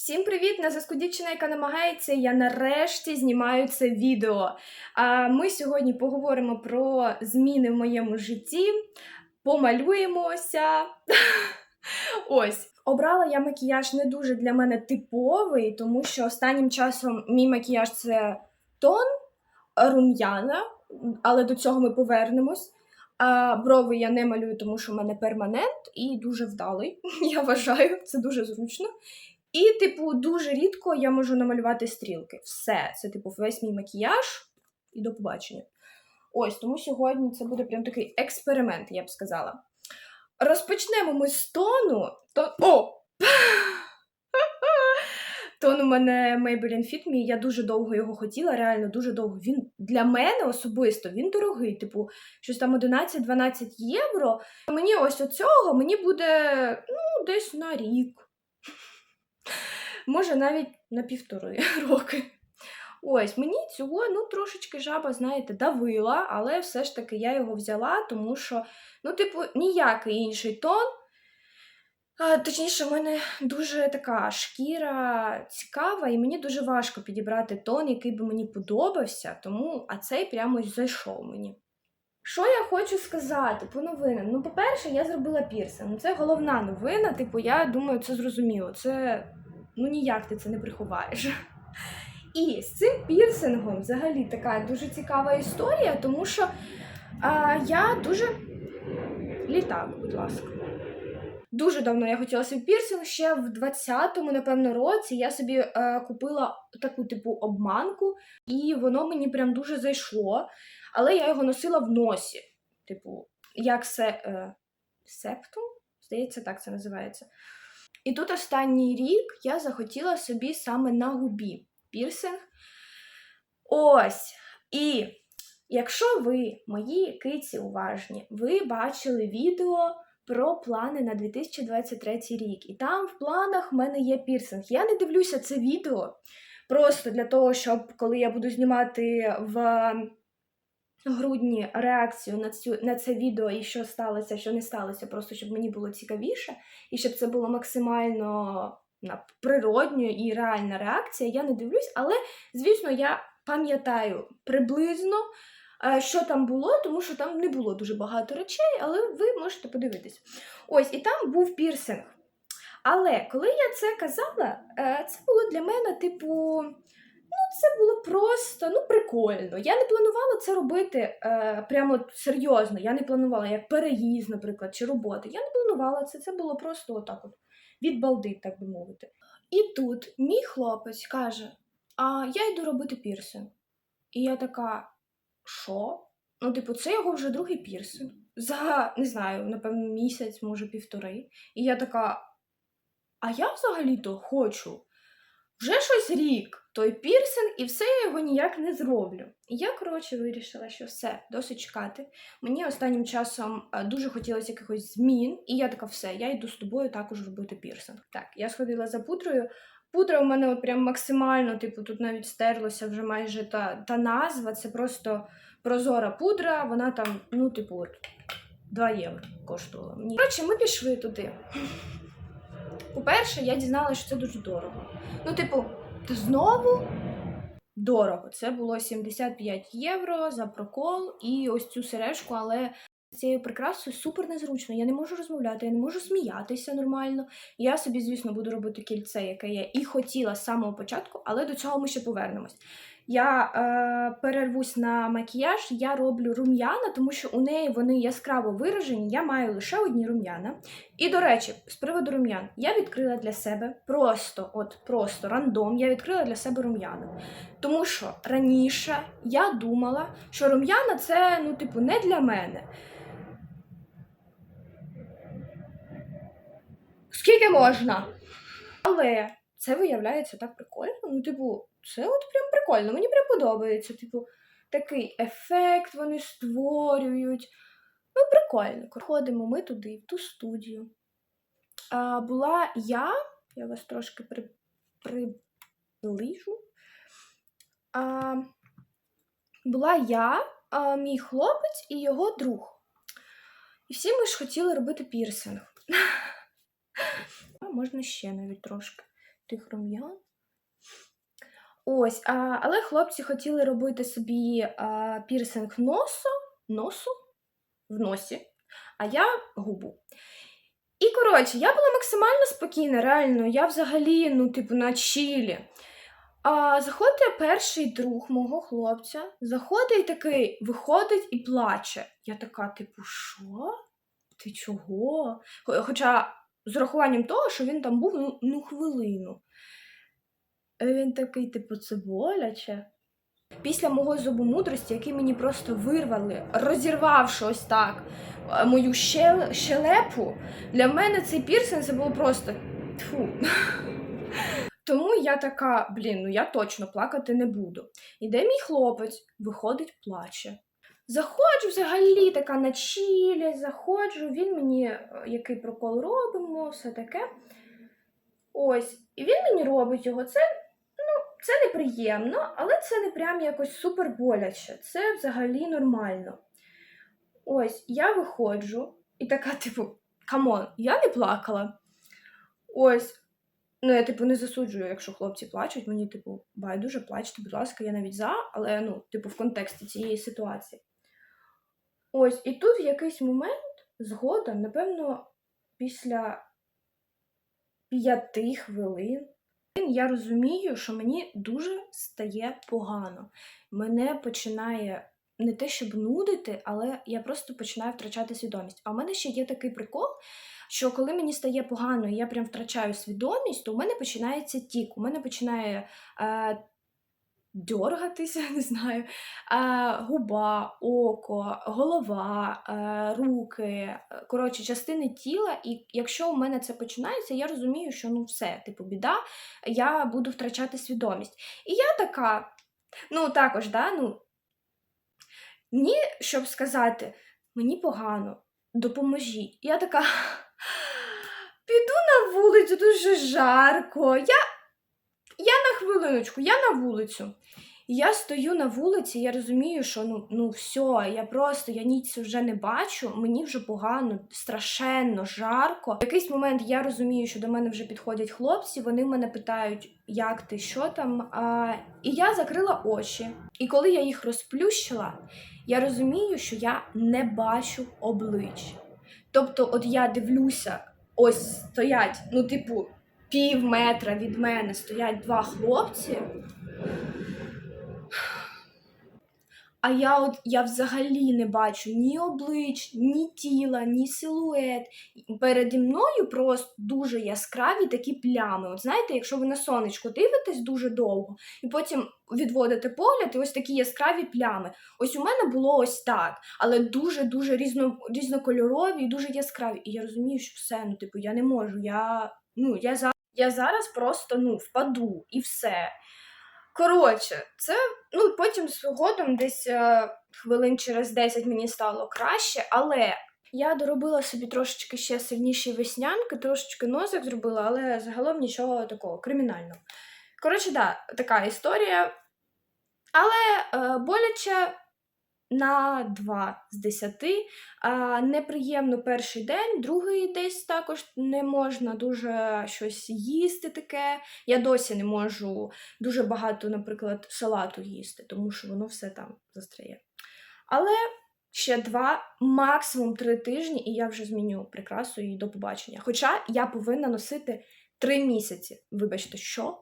Всім привіт! На зв'язку дівчина, яка намагається. Я нарешті знімаю це відео. А ми сьогодні поговоримо про зміни в моєму житті, помалюємося. Ось. Обрала я макіяж не дуже для мене типовий, тому що останнім часом мій макіяж це тон рум'яна, але до цього ми повернемось. А брови я не малюю, тому що в мене перманент і дуже вдалий. Я вважаю, це дуже зручно. І, типу, дуже рідко я можу намалювати стрілки. Все, це, типу, весь мій макіяж і до побачення. Ось, тому сьогодні це буде прям такий експеримент, я б сказала. Розпочнемо ми з тону. То... О! Тон у мене Maybelline Fit Me, я дуже довго його хотіла, реально дуже довго. Він для мене особисто він дорогий, типу, щось там 11-12 євро. Мені ось оцього мені буде ну, десь на рік. Може, навіть на півтори роки. Ось, мені цього, ну, трошечки жаба, знаєте, давила, але все ж таки я його взяла, тому що, ну, типу, ніякий інший тон. А, точніше, в мене дуже така шкіра цікава, і мені дуже важко підібрати тон, який би мені подобався, тому а цей прямо зайшов мені. Що я хочу сказати по новинам? Ну, по-перше, я зробила пірсинг. Ну, Це головна новина, типу, я думаю, це зрозуміло. Це ну ніяк ти це не приховаєш. І з цим пірсингом взагалі така дуже цікава історія, тому що а, я дуже літак, будь ласка. Дуже давно я хотіла собі пірсинг. Ще в 20-му, напевно, році я собі е, купила таку типу обманку, і воно мені прям дуже зайшло. Але я його носила в носі. Типу, як се, е, септум? Здається, так це називається. І тут останній рік я захотіла собі саме на губі пірсинг. Ось. І якщо ви, мої киці уважні, ви бачили відео про плани на 2023 рік. І там в планах в мене є пірсинг. Я не дивлюся це відео просто для того, щоб коли я буду знімати в грудні реакцію на цю на це відео і що сталося, що не сталося, просто щоб мені було цікавіше, і щоб це було максимально на природньо і реальна реакція. Я не дивлюсь, але звісно, я пам'ятаю приблизно. е, Що там було, тому що там не було дуже багато речей, але ви можете подивитись. Ось, і там був пірсинг. Але коли я це казала, е, це було для мене, типу, це було просто ну прикольно. Я не планувала це робити е, прямо серйозно. Я не планувала як переїзд, наприклад, чи роботи. Я не планувала це. Це було просто отак, от від балди, так би мовити. І тут мій хлопець каже: А я йду робити пірсинг. І я така, що? Ну, типу, це його вже другий пірсинг. За не знаю, напевно, місяць, може півтори. І я така. А я взагалі-то хочу вже щось рік той пірсинг, і все я його ніяк не зроблю. І я, коротше, вирішила, що все, досить чекати. Мені останнім часом е, дуже хотілося якихось змін, і я така, все, я йду з тобою також робити пірсинг. Так, я сходила за пудрою. Пудра у мене от прям максимально, типу, тут навіть стерлося вже майже та, та назва. Це просто прозора пудра, вона там, ну, типу, от 2 євро коштувала. мені. Коротше, ми пішли туди. По-перше, я дізналася, що це дуже дорого. Ну, типу, знову дорого. Це було 75 євро за прокол і ось цю сережку, але з цією прикрасою супер незручно. Я не можу розмовляти, я не можу сміятися нормально. Я собі, звісно, буду робити кільце, яке я і хотіла з самого початку, але до цього ми ще повернемось. Я е, перервусь на макіяж, я роблю рум'яна, тому що у неї вони яскраво виражені. Я маю лише одні рум'яна. І, до речі, з приводу рум'ян, я відкрила для себе просто, от просто рандом, я відкрила для себе рум'яна. Тому що раніше я думала, що рум'яна це, ну, типу, не для мене. Скільки можна? Але це виявляється так прикольно. Ну, типу, це от прям прикольно. Мені прям подобається. Типу, такий ефект вони створюють. Ну, прикольно. Ходимо ми туди, в ту студію. А, була я, я вас трошки при, приближу. А, була я, а, мій хлопець і його друг. І всі ми ж хотіли робити пірсинг. А можна ще навіть трошки. тих рум'ян. Ось, а, але хлопці хотіли робити собі а, пірсинг носу, носу в носі, а я губу. І коротше, я була максимально спокійна, реально, я взагалі, ну, типу, на чілі. А заходить перший друг мого хлопця, заходить такий, виходить і плаче. Я така, типу, що? Ти чого? Хоча з урахуванням того, що він там був ну, ну хвилину. Е, Він такий, типу, це боляче. Після мого зубомудрості, який мені просто вирвали, розірвавши ось так е, мою щелепу, для мене цей пірсинг це було просто тьфу. Тому я така, блін, ну я точно плакати не буду. Іде мій хлопець, виходить, плаче. Заходжу взагалі така на чілі, заходжу, він мені е, який прокол робимо, все таке. Ось, і він мені робить його. Це, це неприємно, але це не прям якось супер боляче. Це взагалі нормально. Ось, я виходжу і така, типу, камон, я не плакала. Ось. Ну, я, типу, не засуджую, якщо хлопці плачуть. Мені, типу, байдуже, плачте, будь ласка, я навіть за, але ну, типу, в контексті цієї ситуації. Ось, і тут в якийсь момент, згодом, напевно, після п'яти хвилин, я розумію, що мені дуже стає погано. Мене починає не те, щоб нудити, але я просто починаю втрачати свідомість. А в мене ще є такий прикол, що коли мені стає погано, і я прям втрачаю свідомість, то у мене починається тік. У мене починає е, дьоргатися, не знаю, губа, око, голова, е, руки, коротше, частини тіла. І якщо у мене це починається, я розумію, що ну все, типу, біда, я буду втрачати свідомість. І я така, ну також, да, ну, ні, щоб сказати, мені погано, допоможіть. Я така. Піду на вулицю, дуже жарко. Я, хвилиночку, я на вулицю. Я стою на вулиці, я розумію, що ну, ну все, я просто я ніч вже не бачу, мені вже погано, страшенно жарко. В якийсь момент я розумію, що до мене вже підходять хлопці, вони мене питають, як ти, що там. А, і я закрила очі. І коли я їх розплющила, я розумію, що я не бачу облич. Тобто, от я дивлюся, ось стоять, ну, типу, пів метра від мене стоять два хлопці. А я от я взагалі не бачу ні облич, ні тіла, ні силует. Переді мною просто дуже яскраві такі плями. От знаєте, якщо ви на сонечко дивитесь дуже довго, і потім відводите погляд, і ось такі яскраві плями. Ось у мене було ось так, але дуже-дуже різно, різнокольорові і дуже яскраві. І я розумію, що все, ну, типу, я не можу. Я, ну, я, за, я зараз просто ну, впаду і все. Коротше, це ну потім згодом десь е, хвилин через 10 мені стало краще, але я доробила собі трошечки ще сильніші веснянки, трошечки носик зробила, але загалом нічого такого кримінального. Коротше, да, така історія. Але е, боляче на 2 з 10. А, неприємно перший день, другий десь також не можна дуже щось їсти таке. Я досі не можу дуже багато, наприклад, салату їсти, тому що воно все там застряє. Але ще два, максимум три тижні, і я вже зміню прикрасу і до побачення. Хоча я повинна носити три місяці. Вибачте, що?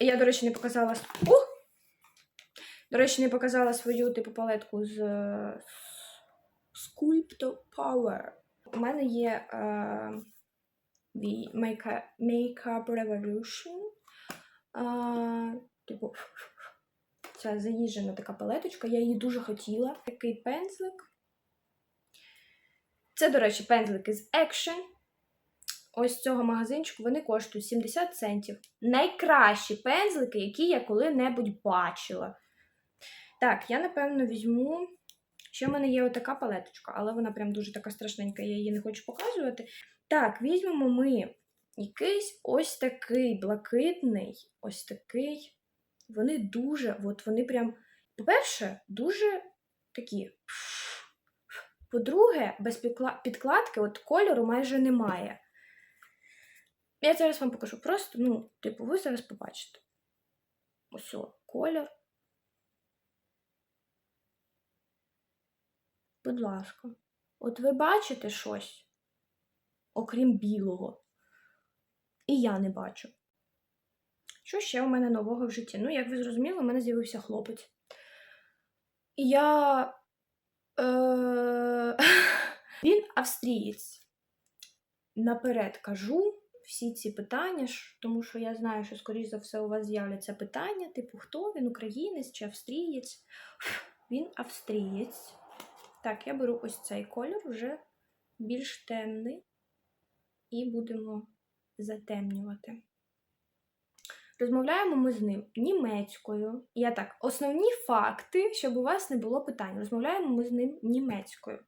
Я, до речі, не показала. Ух! До речі, не показала свою типу палетку з Sculpto Power. У мене є The Makeup, Revolution. Е, типу, ця заїжджена така палеточка. Я її дуже хотіла. Такий пензлик. Це, до речі, пензлики з Action. Ось цього магазинчику вони коштують 70 центів. Найкращі пензлики, які я коли-небудь бачила. Так, я напевно візьму. Ще в мене є отака палеточка, але вона прям дуже така страшненька, я її не хочу показувати. Так, візьмемо ми якийсь ось такий блакитний, ось такий. Вони дуже, от вони прям, по-перше, дуже такі. По-друге, без підкладки от кольору майже немає. Я зараз вам покажу. Просто, ну, типу, ви зараз побачите. Ось о, колір. Будь ласка. От ви бачите щось, окрім білого. І я не бачу. Що ще у мене нового в житті? Ну, як ви зрозуміли, у мене з'явився хлопець. Я. Е... Він австрієць. Наперед кажу всі ці питання, тому що я знаю, що, скоріш за все, у вас з'являться питання, типу, хто він, українець чи австрієць? Він австрієць. Так, я беру ось цей колір, вже більш темний, і будемо затемнювати. Розмовляємо ми з ним німецькою. Я так, основні факти, щоб у вас не було питань. Розмовляємо ми з ним німецькою.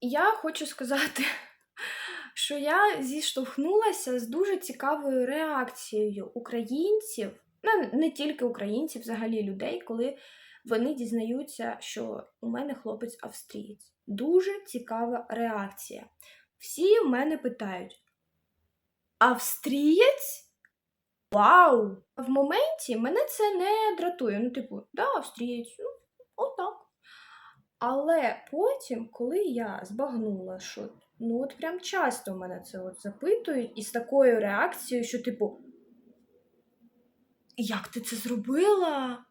Я хочу сказати, що я зіштовхнулася з дуже цікавою реакцією українців, ну не тільки українців, взагалі людей, коли вони дізнаються, що у мене хлопець австрієць. Дуже цікава реакція. Всі в мене питають: Австрієць? Вау! В моменті мене це не дратує. Ну, типу, да, австрієць, ну, отак. Але потім, коли я збагнула, що ну от прям часто мене це от запитують, і з такою реакцією, що, типу, як ти це зробила?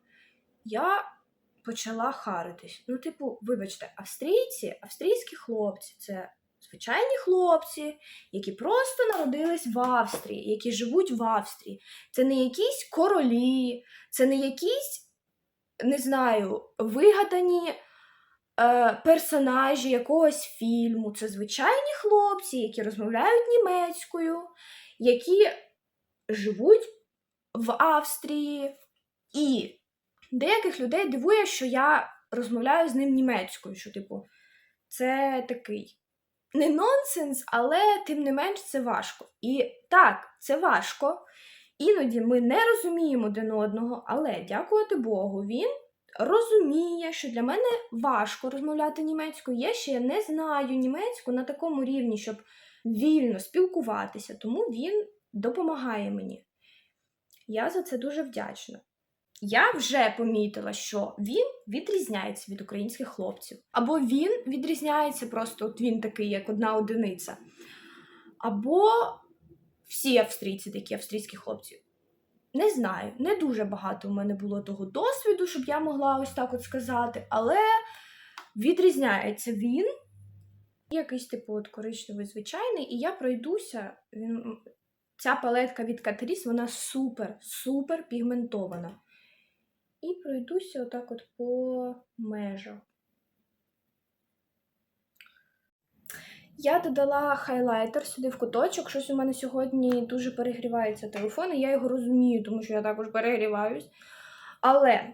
Я почала харитись. Ну, типу, вибачте, австрійці, австрійські хлопці це звичайні хлопці, які просто народились в Австрії, які живуть в Австрії. Це не якісь королі, це не якісь, не знаю, вигадані е, персонажі якогось фільму. Це звичайні хлопці, які розмовляють німецькою, які живуть в Австрії. І деяких людей дивує, що я розмовляю з ним німецькою, що, типу, це такий не нонсенс, але тим не менш це важко. І так, це важко. Іноді ми не розуміємо один одного, але дякувати Богу, він розуміє, що для мене важко розмовляти німецькою. Я ще не знаю німецьку на такому рівні, щоб вільно спілкуватися, тому він допомагає мені. Я за це дуже вдячна. Я вже помітила, що він відрізняється від українських хлопців. Або він відрізняється просто, от він такий, як одна одиниця. Або всі австрійці такі австрійські хлопці. Не знаю, не дуже багато в мене було того досвіду, щоб я могла ось так от сказати, але відрізняється він. Якийсь, типу, от коричневий звичайний, і я пройдуся. Ця палетка від Catrice, вона супер, супер пігментована. І пройдуся отак от по межах. Я додала хайлайтер сюди в куточок. Щось у мене сьогодні дуже перегрівається телефон, і я його розумію, тому що я також перегріваюсь. Але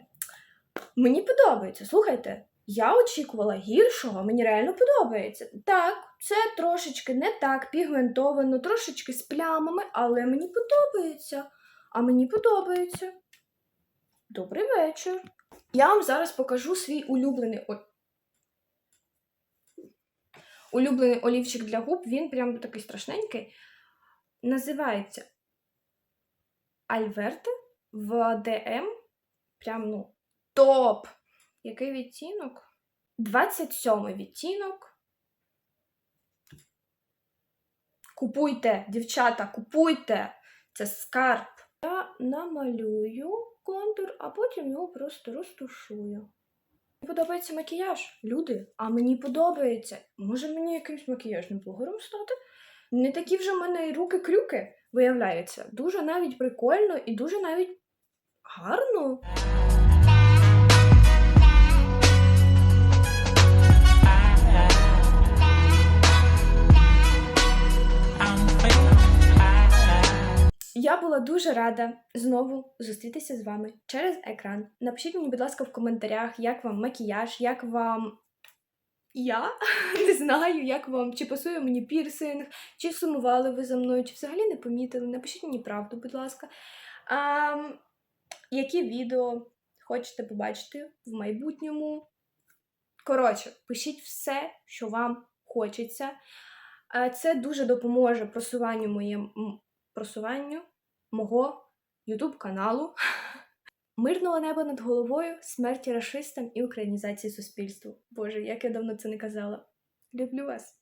мені подобається. Слухайте, я очікувала гіршого, мені реально подобається. Так, це трошечки не так пігментовано, трошечки з плямами, але мені подобається. А мені подобається. Добрий вечір. Я вам зараз покажу свій улюблений о... улюблений олівчик для губ. Він прям такий страшненький. Називається Альверте в ДМ. Прям, ну, топ! Який відтінок? 27 відтінок. Купуйте, дівчата, купуйте! Це скарб. Я намалюю контур, а потім його просто розтушую. Мені подобається макіяж, люди, а мені подобається. Може мені якимсь макіяжним блогером стати? Не такі вже в мене руки-крюки виявляються. Дуже навіть прикольно і дуже навіть гарно. Я була дуже рада знову зустрітися з вами через екран. Напишіть мені, будь ласка, в коментарях, як вам макіяж, як вам. Я не знаю, як вам, чи пасує мені пірсинг, чи сумували ви за мною, чи взагалі не помітили. Напишіть мені правду, будь ласка. А, які відео хочете побачити в майбутньому? Коротше, пишіть все, що вам хочеться. А це дуже допоможе просуванню моєм м, просуванню мого ютуб-каналу Мирного неба над головою, смерті расистам і українізації суспільству. Боже, як я давно це не казала. Люблю вас!